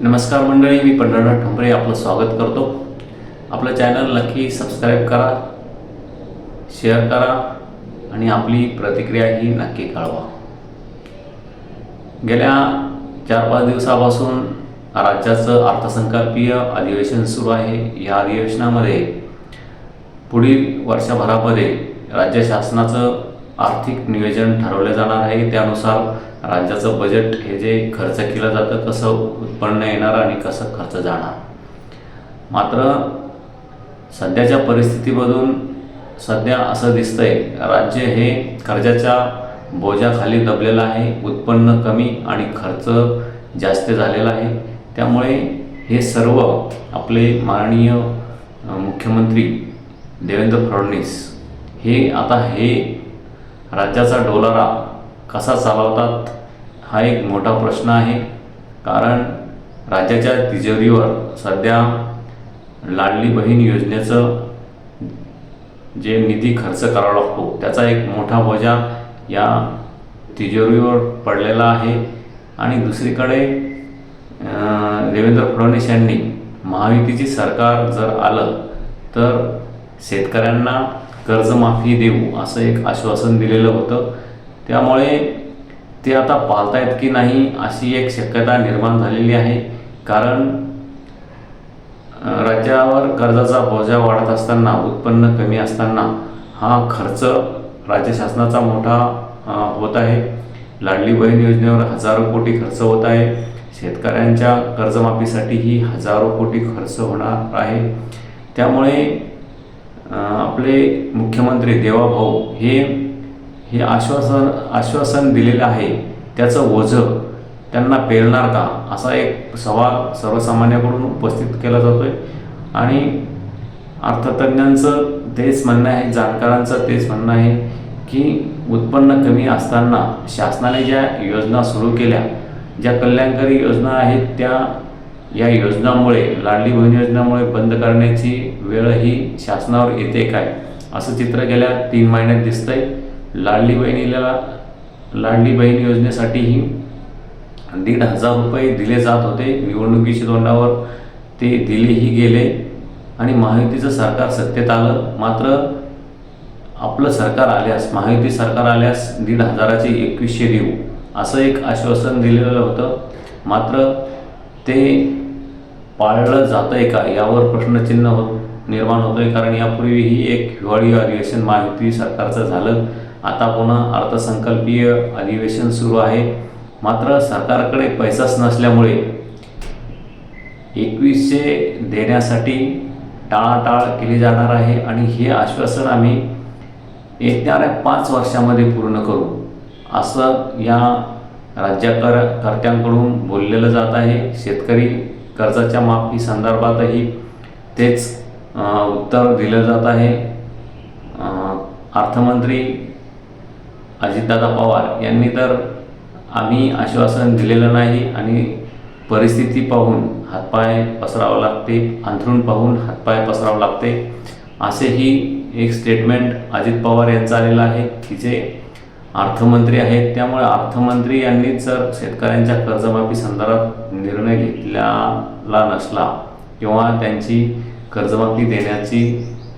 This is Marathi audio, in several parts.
नमस्कार मंडळी मी पंढरनाथ ठोंबरे आपलं स्वागत करतो. आपलं चॅनल नक्की सबस्क्राईब करा शेअर करा आणि आपली प्रतिक्रिया ही नक्की कळवा. गेल्या चार पाच दिवसापासून राज्याचं अर्थसंकल्पीय अधिवेशन सुरू आहे. या अधिवेशनामध्ये पुढील वर्षभरामध्ये राज्य शासनाचं आर्थिक नियोजन ठरवलं जाणार आहे. त्यानुसार राज्याचं बजेट हे जे खर्च केलं जातं कसं उत्पन्न येणार आणि कसं खर्च जाणार. मात्र सध्याच्या परिस्थितीमधून सध्या असं दिसतंय राज्य हे कर्जाच्या बोजाखाली दबलेलं आहे उत्पन्न कमी आणि खर्च जास्त झालेला आहे. त्यामुळे हे सर्व आपले माननीय मुख्यमंत्री देवेंद्र फडणवीस हे आता हे राज्याचा डोलारा कसा चालवतात हा एक मोठा प्रश्न आहे. कारण राज्याच्या तिजोरीवर सध्या लाडली बहीण योजनेचं जे निधी खर्च करावा लागतो त्याचा एक मोठा बोजा या तिजोरीवर पडलेला आहे. आणि दुसरीकडे देवेंद्र फडणवीस यांनी महायुतीची सरकार जर आलं तर शेतकऱ्यांना कर्जमाफी देऊ असं एक आश्वासन दिलेलं होतं. त्यामुळे ते आता पाळतायत की नाही अशी एक शक्यता निर्माण झालेली आहे. कारण राज्यावर कर्जाचा बोजा वाढत असताना उत्पन्न कमी असताना हा खर्च राज्य शासनाचा मोठा होत आहे. लाडली बहीण योजनेवर हजारो कोटी खर्च होत आहे. शेतकऱ्यांच्या कर्जमाफीसाठीही हजारो कोटी खर्च होणार आहे. त्यामुळे आपले मुख्यमंत्री देवाभाऊ हे हे आश्वासन आश्वासन दिलेलं आहे त्याचं ओझं त्यांना पेलणार का? असा एक सवाल सर्वसामान्याकडून उपस्थित केला जातो आहे आणि अर्थतज्ञांचं तेच म्हणणं आहे जाणकारांचं तेच म्हणणं आहे की उत्पन्न कमी असताना शासनाने ज्या योजना सुरू केल्या ज्या कल्याणकारी योजना आहेत त्या या योजनामुळे लाडली बहीण योजनामुळे बंद करण्याची वेळ ही शासनावर येते काय? असं चित्र गेल्या तीन महिन्यात दिसतंय. लाडली बहिणीला लाडली बहीण योजनेसाठीही दीड हजार रुपये दिले जात होते. निवडणुकीच्या तोंडावर ते दिलेही गेले. आणि महायुतीचं सरकार सत्तेत आलं. मात्र आपलं सरकार आल्यास महायुती सरकार आल्यास दीड हजाराचे एकवीसशे देऊ असं एक आश्वासन दिलेलं होतं. मात्र ते पाळलं जातं आहे का? यावर प्रश्नचिन्ह होत निर्माण होतो आहे कारण यापूर्वी ही एक हिवाळी अधिवेशन महायुती सरकारचं झालं. आता पुन्हा अर्थसंकल्पीय अधिवेशन सुरू आहे. मात्र सरकारकडे पैसाच नसल्यामुळे एकवीसशे देण्यासाठी टाळाटाळ केली जाणार आहे. आणि हे आश्वासन आम्ही येणाऱ्या पाच वर्षामध्ये पूर्ण करू. असं या राज्यकर कर्त्यांकडून बोललेलं जात आहे. शेतकरी कर्जाच्या माफी संदर्भातही तेच उत्तर दिलं जात आहे. अर्थमंत्री अजितदादा पवार यांनी तर आम्ही आश्वासन दिलेलं नाही आणि परिस्थिती पाहून हातपाय पसरावं लागते अंथरूण पाहून हातपाय पसरावं लागते. असेही एक स्टेटमेंट अजित पवार यांचं आलेलं आहे. की जे अर्थमंत्री आहेत. त्यामुळे अर्थमंत्री यांनी जर शेतकऱ्यांच्या कर्जमाफी संदर्भात निर्णय घेतलेला नसला किंवा त्यांची कर्जमाफी देण्याची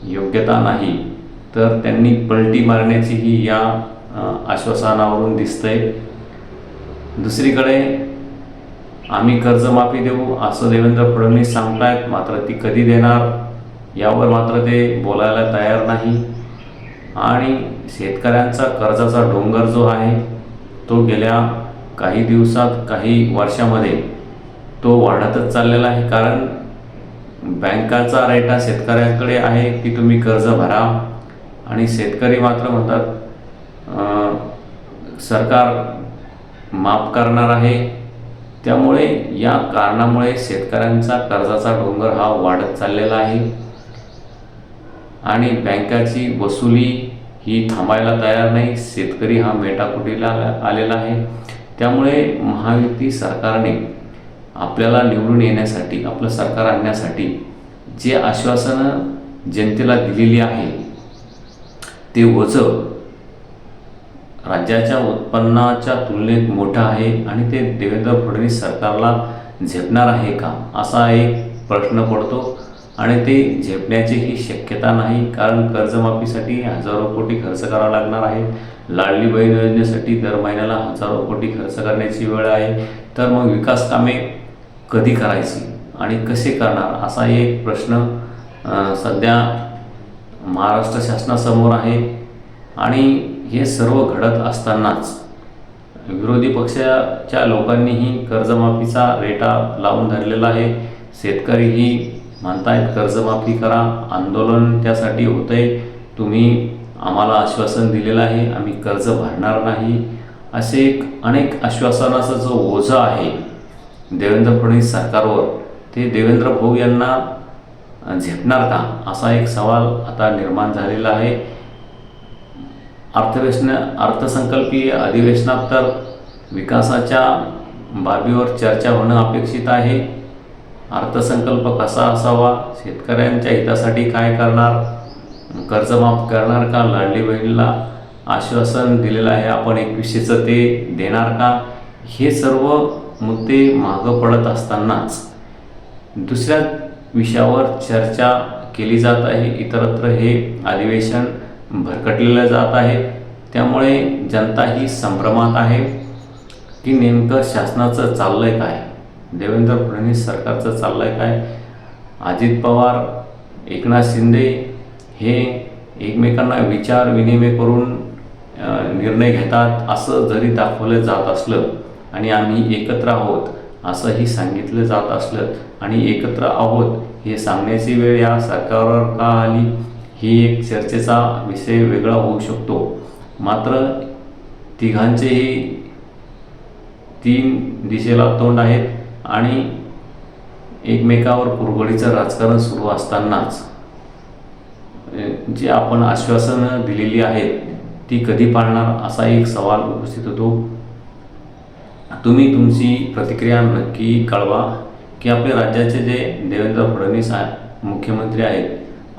योग्यता नाही तर त्यांनी पलटी मारण्याची ही या आश्वासनावरून दिसतंय. दुसरीकडे आम्ही कर्जमाफी देऊ असं देवेंद्र फडणवीस सांगतायत मात्र ती कधी देणार यावर मात्र ते बोलायला तयार नाही. आणि शेतकऱ्यांचा कर्जाचा डोंगर जो आहे तो गेल्या काही दिवसात काही वर्षामध्ये तो वाढतच चाललेला आहे. कारण बँकाचा रेटा शेतकऱ्यांकडे आहे की तुम्ही कर्ज भरा आणि शेतकरी मात्र म्हणतात सरकार माफ करणार आहे. त्यामुळे या कारणामुळे शेतकऱ्यांचा कर्जाचा डोंगर हा वाढत चाललेला आहे. आणि बँकाची वसुली ही थांबायला तयार नाही. शेतकरी हा मेटाकुटीला आलेला आहे. त्यामुळे महायुती सरकारने आपल्याला निवडून येण्यासाठी आपलं सरकार आणण्यासाठी जे आश्वासनं जनतेला दिलेली आहे ते ओझं राज्याच्या उत्पन्नाच्या तुलनेत मोठं आहे आणि ते देवेंद्र फडणवीस सरकारला झेपणार आहे का? असा एक प्रश्न पडतो. आणि ते झेपण्याचीही शक्यता नाही कारण कर्जमाफीसाठी हजारो कोटी खर्च करावा लागणार आहे. लाडली बहीण योजनेसाठी दर महिन्याला हजारो कोटी खर्च करण्याची वेळ आहे. तर मग विकास कामे कधी करायची आणि कसे करणार असा एक प्रश्न सध्या महाराष्ट्र शासनासमोर आहे. आणि हे सर्व घडत असतानाच विरोधी पक्षाच्या लोकांनीही कर्जमाफीचा रेटा लावून धरलेला आहे. शेतकरीही म्हणतायत कर्जमाफी करा आंदोलन त्यासाठी होतंय. तुम्ही आम्हाला आश्वासन दिलेलं आहे आम्ही कर्ज भरणार नाही. असे एक अनेक आश्वासनाचा जो ओझं आहे देवेंद्र फडणवीस सरकारवर ते देवेंद्र भाऊ यांना झेपणार का? असा एक सवाल आता निर्माण झालेला आहे. अर्थव्यसन अर्थसंकल्पीय अधिवेशनात तर विकासाच्या बाबीवर चर्चा होणं अपेक्षित आहे. अर्थसंकल्प कसा असावा? शेतकऱ्यांच्या हितासाठी काय करणार? कर्जमाफ करणार का? लाडली बहिणीला आश्वासन दिलेलं आहे. आपण एकवीसशेचं ते देणार का? हे सर्व मुद्दे मागं पडत असतानाच दुसऱ्या विषयावर चर्चा केली जात आहे. इतरत्र हे अधिवेशन भरकटलेलं जात आहे. त्यामुळे जनता ही संभ्रमात आहे की नेमकं शासनाचं चाललंय काय? देवेंद्र फडणवीस सरकारचं चाललं आहे काय? अजित पवार एकनाथ शिंदे हे एकमेकांना विचार विनिमय करून निर्णय घेतात असं जरी दाखवलं जात असलं आणि आम्ही एकत्र आहोत असंही सांगितलं जात असलं आणि एकत्र आहोत हे सांगण्याची वेळ या सरकारवर का आली? ही एक चर्चेचा विषय वेगळा होऊ शकतो. मात्र तिघांचेही तीन दिशेला तोंड आहेत. आणि एकमेकावर कुरघोडीचं राजकारण सुरू असतानाच जे जी आपण आश्वासनं दिलेली आहेत ती कधी पाळणार असा एक सवाल उपस्थित होतो. तुम्ही तुमची प्रतिक्रिया नक्की कळवा की आपल्या राज्याचे जे देवेंद्र फडणवीस आहे मुख्यमंत्री आहेत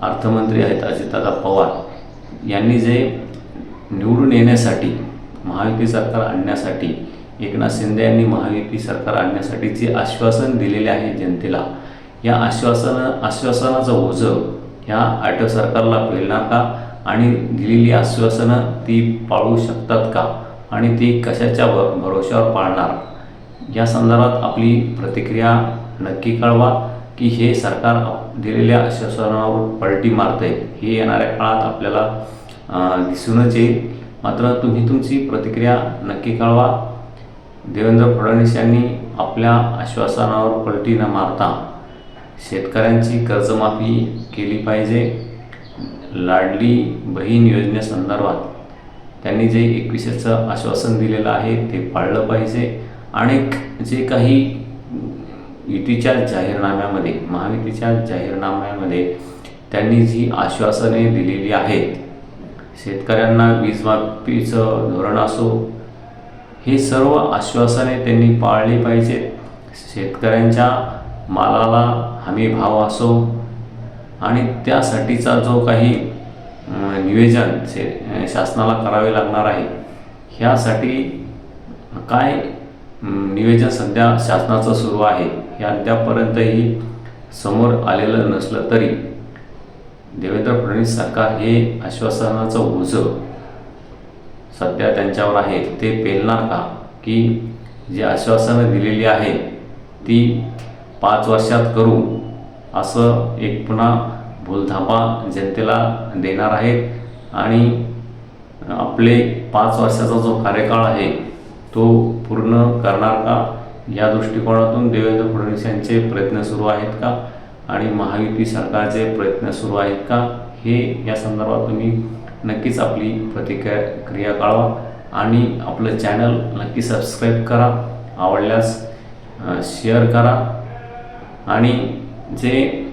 अर्थमंत्री आहेत अजितदादा पवार यांनी जे निवडून येण्यासाठी महायुती सरकार आणण्यासाठी एकनाथ शिंदे यांनी महायुती सरकार आणण्यासाठी जे आश्वासन दिलेले आहे जनतेला या आश्वासन आश्वासनाचं ओझं ह्या आटो सरकारला पेलणार का? आणि दिलेली आश्वासनं ती पाळू शकतात का? आणि ती कशाच्या भ भरोश्यावर पाळणार? या संदर्भात आपली प्रतिक्रिया नक्की कळवा की हे सरकार दिलेल्या आश्वासनावर पलटी मारतंय. हे येणाऱ्या काळात आपल्याला दिसूनच येईल. मात्र तुम्ही तुमची प्रतिक्रिया नक्की कळवा. देवेंद्र फडणवीस यांनी आपल्या आश्वासनावर पलटी न मारता शेतकऱ्यांची कर्जमाफी केली पाहिजे. लाडली बहीण योजनेसंदर्भात त्यांनी जे एकविशेचं आश्वासन दिलेलं आहे ते पाळलं पाहिजे. आणि जे काही युतीच्या जाहीरनाम्यामध्ये महायुतीच्या जाहीरनाम्यामध्ये त्यांनी जी आश्वासने दिलेली आहेत शेतकऱ्यांना वीजमाफीचं धोरण असो हे सर्व आश्वासने त्यांनी पाळली पाहिजेत शेतकऱ्यांच्या मालाला हमी भाव असो आणि त्यासाठीचा जो काही निवेदन नियोजन शे शासनाला करावे लागणार आहे ह्यासाठी काय निवेदन नियोजन सध्या शासनाचं सुरू आहे हे अद्यापर्यंतही समोर आलेलं नसलं तरी देवेंद्र फडणवीस सरकार हे आश्वासनाचं ओझं सध्या त्यांच्यावर आहे ते पेलणार का? की जी आश्वासनं दिलेली आहे ती पाच वर्षात करू असं एक पुन्हा भूलथापा जनतेला देणार आहेत. आणि आपले पाच वर्षाचा जो कार्यकाळ आहे तो पूर्ण करणार का? या दृष्टिकोनातून देवेंद्र फडणवीस यांचे प्रयत्न सुरू आहेत का? आणि महायुती सरकारचे प्रयत्न सुरू आहेत का? हे या संदर्भात तुम्ही नक्कीच आपली प्रतिक्रिया क्रिया कळवा आणि आपलं चॅनल नक्की सबस्क्राईब करा. आवडल्यास शेअर करा. आणि जे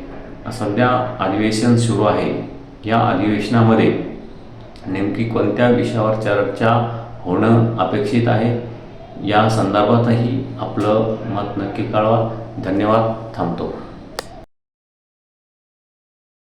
सध्या अधिवेशन सुरू आहे या अधिवेशनामध्ये नेमकी कोणत्या विषयावर चर्चा होणं अपेक्षित आहे या संदर्भातही आपलं मत नक्की कळवा. धन्यवाद. थांबतो.